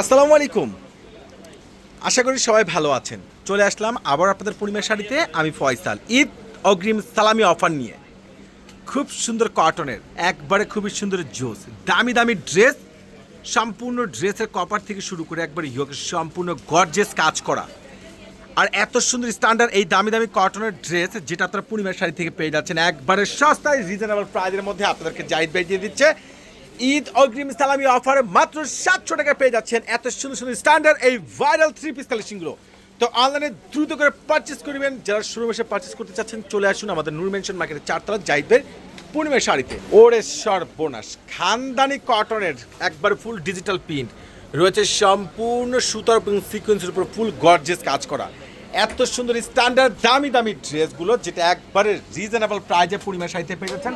আসসালামু আলাইকুম। আশা করি সবাই ভালো আছেন। চলে আসলাম আবার আপনাদের পূর্ণিমার শাড়িতে, আমি ফয়সাল। ঈদ অগ্রিম সালামি অফার নিয়ে। খুব সুন্দর কটনের, একবারে খুবই সুন্দর জোস, দামি দামি ড্রেস, সম্পূর্ণ ড্রেসের কপার থেকে শুরু করে একবার ইয়োগ সম্পূর্ণ গর্জেস কাজ করা। আর এত সুন্দর স্ট্যান্ডার্ড এই দামি দামি কটনের ড্রেস যেটা আপনারা পূর্ণিমার শাড়ি থেকে পেয়ে যাচ্ছেন, একবারে সস্তায় রিজনেবল প্রাইজের মধ্যে আপনাদেরকে ভাই দিয়ে দিচ্ছে। ঈদ অগ্রিম সালামি অফারে মাত্র সাতশো টাকা পেয়ে যাচ্ছেন এত সুন্দর সুন্দর স্ট্যান্ডার্ড এই ভাইরাল থ্রি পিস কালেকশনগুলো তো অনলাইনে দ্রুত করে পারচেস করবেন যারা শুরু মাসে পারচেস করতে চাচ্ছেন, চলে আসুন আমাদের নূর মেনশন মার্কেটের চারতলা জাহিদের পূর্ণিমার শাড়িতে। ওরে সর্বনাশ, খানদানি কটনের একবার ফুল ডিজিটাল প্রিন্ট রয়েছে সম্পূর্ণ সুতার এবং সিকোয়েন্সের উপর ফুল গর্জেস কাজ করা। এত সুন্দর স্ট্যান্ডার্ড দামি দামি ড্রেসগুলো যেটা একবারে রিজনেবল প্রাইজে পরিমাণ সাহিত্যে পেয়ে যাচ্ছেন।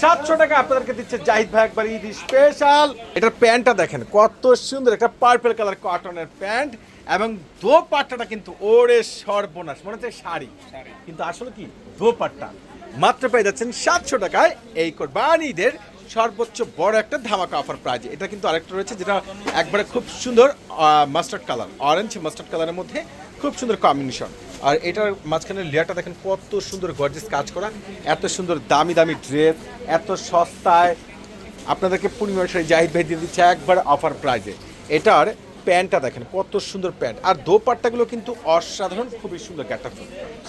সাতশো টাকা আপনাদেরকে দিচ্ছে জাহিদ ভাই একবার ঈদ স্পেশাল এটার প্যান্টটা দেখেন, কত সুন্দর একটা পার্পল কালার কটনের প্যান্ট এবং দোপাট্টাটা কিন্তু ওরে সর্বনাশ, মনে হচ্ছে শাড়ি। কিন্তু আসলে কি, দোপাট্টা। মাত্র পেয়ে যাচ্ছেন সাতশো টাকায় এই কোরবান ঈদের সর্বোচ্চ বড় একটা ধামাকা অফার প্রাইজ এটা কিন্তু আরেকটা রয়েছে যেটা একবারে খুব সুন্দর মাস্টার্ড কালার অরেঞ্জ মাস্টার্ড কালারের মধ্যে খুব সুন্দর কম্বিনেশন আর এটার মাঝখানে লেয়ারটা দেখেন কত সুন্দর গর্জেস কাজ করা। এত সুন্দর দামি দামি ড্রেস এত সস্তায়। আপনাদেরকে পূর্ণিমার শাড়ি জাহিদ ভাই দিয়ে দিচ্ছে একবার অফার প্রাইজে এটার প্যান্টটা দেখেন, কত সুন্দর প্যান্ট আর দোপাট্টাগুলো কিন্তু অসাধারণ, খুবই সুন্দর একটা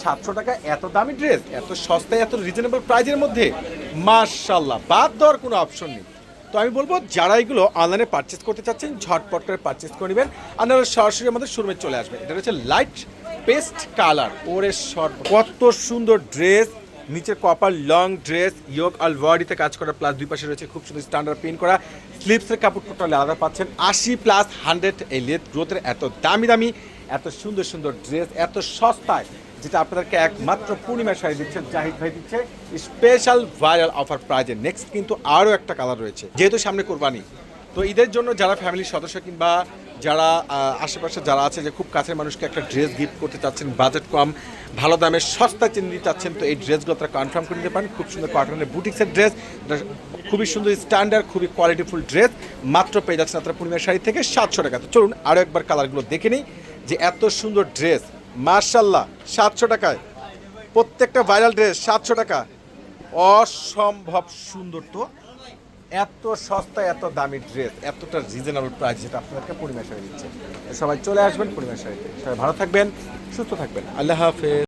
সাতশো টাকা, এত দামি ড্রেস এত সস্তায়, এত রিজনেবল প্রাইজের মধ্যে। মার্শাল্লাহ বাদ দেওয়ার কোনো অপশন নেই। তো আমি বলব, যারা এগুলো অনলাইনে পারচেস করতে চাচ্ছেন, ঝটপট করে পারচেস করে নেবেন। আপনারা সরাসরি আমাদের শোরুমে চলে আসবেন। এটা হচ্ছে লাইট পেস্ট কালার ওরে শর্ট কত সুন্দর ড্রেস নিচের কপার লং ড্রেস ইয়োগ আল বডিতে কাজ করা প্লাস দুই পাশে রয়েছে খুব সুন্দর স্ট্যান্ডার্ড প্রিন্ট করা। স্লিপসের কাপড় টোটাল আলাদা পাচ্ছেন। আশি প্লাস হান্ড্রেড এই লেথ গ্রোথের এত দামি দামি, এত সুন্দর সুন্দর ড্রেস এত সস্তায় যেটা আপনাদেরকে একমাত্র পূর্ণিমা শাড়ি দিচ্ছে, জাহিদ ভাই দিচ্ছে। স্পেশাল ভাইরাল অফার প্রাইজে নেক্সট কিন্তু আরও একটা কালার রয়েছে, যেহেতু সামনে কোরবানি। তো ঈদের জন্য যারা ফ্যামিলির সদস্য কিংবা যারা আশেপাশে যারা আছে যে খুব কাছের মানুষকে একটা ড্রেস গিফট করতে চাচ্ছেন বাজেট কম, ভালো দামে সস্তা চিনি দিতে চাচ্ছেন, তো এই ড্রেসগুলো তারা কনফার্ম করে নিতে পারেন। খুব সুন্দর কটনের বুটিক্সের ড্রেস খুবই সুন্দর স্ট্যান্ডার্ড খুবই কোয়ালিটিফুল ড্রেস মাত্র পেয়ে যাচ্ছেন আপনার পূর্ণিমার শাড়ি থেকে সাতশো টাকা। তো চলুন আরও একবার কালারগুলো দেখে নিই, যে এত সুন্দর ড্রেস মার্শাল্লাহ, সাতশো টাকায়। প্রত্যেকটা ভাইরাল ড্রেস সাতশো টাকা। অসম্ভব সুন্দর তো। এত সস্তা, এত দামি ড্রেস, এতটা রিজনেবল প্রাইস যেটা আপনাদেরকে পরিবেশ হয়ে দিচ্ছে। সবাই চলে আসবেন পরিবেশ হয়ে সবাই ভালো থাকবেন, সুস্থ থাকবেন। আল্লাহ হাফেজ।